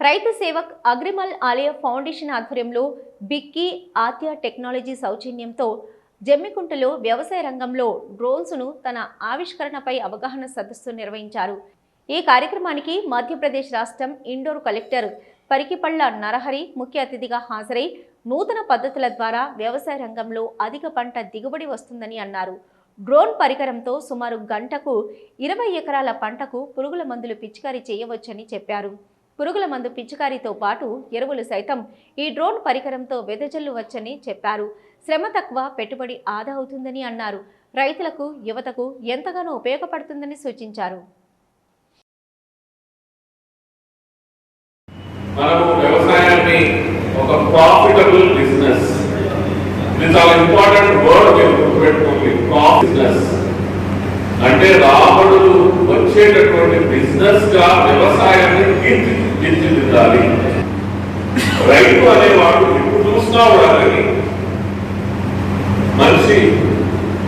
రైతు సేవక్ అగ్రిమల్ ఆలయ ఫౌండేషన్ ఆధ్వర్యంలో బిక్కీ ఆత్య టెక్నాలజీ సౌజన్యంతో జమ్మికుంటలో వ్యవసాయ రంగంలో డ్రోన్స్ను తన ఆవిష్కరణపై అవగాహన సదస్సు నిర్వహించారు. ఈ కార్యక్రమానికి మధ్యప్రదేశ్ రాష్ట్రం ఇండోర్ కలెక్టర్ పరికిపళ్ళ నరహరి ముఖ్య అతిథిగా హాజరై నూతన పద్ధతుల ద్వారా వ్యవసాయ రంగంలో అధిక పంట దిగుబడి వస్తుందని అన్నారు. డ్రోన్ పరికరంతో సుమారు గంటకు ఇరవై ఎకరాల పంటకు పురుగుల మందులు పిచికారీ చేయవచ్చని చెప్పారు. పురుగుల మందు పిచికారీతో పాటు ఎరువులు సైతం ఈ డ్రోన్ పరికరంతో వెదజల్లువచ్చని చెప్పారు. శ్రమ తక్కువ పెట్టుబడి ఆదా అవుతుందని అన్నారు. రైతులకు యువతకు ఎంతగానో ఉపయోగపడుతుందని సూచించారు. మనము వ్యవసాయాన్ని ఒక ప్రాఫిటబుల్ బిజినెస్ ఇది చాలా ఇంపార్టెంట్ వర్డ్ మీరు గుర్తుపెట్టుకోండి బిజినెస్ అంటే రాబడులు వచ్చేటటువంటి బిజినెస్గా వ్యవసాయాన్ని తీర్చి తీర్చిదిద్దాలి. రైతు అనేవాడు ఎప్పుడు చూస్తా ఉండాలని మనిషి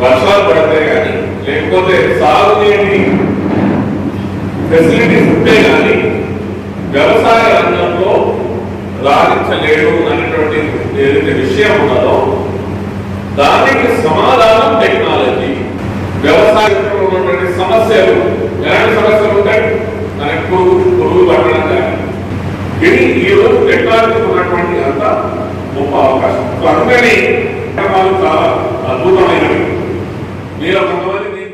వర్షాలు పడతాయి కానీ లేకపోతే సాగునీటి ఫెసిలిటీస్ ఉంటే కానీ వ్యవసాయ రంగంలో రాణించలేడు అనేటువంటి ఏదైతే విషయం ఉన్నదో దానికి సమాధానం టెక్నాలజీ వ్యవసాయంలో ఉన్నటువంటి సమస్యలు ఎలాంటి సమస్యలు అవకాశం. అందుకని చాలా అద్భుతమైనవి. మీరు కొంతమంది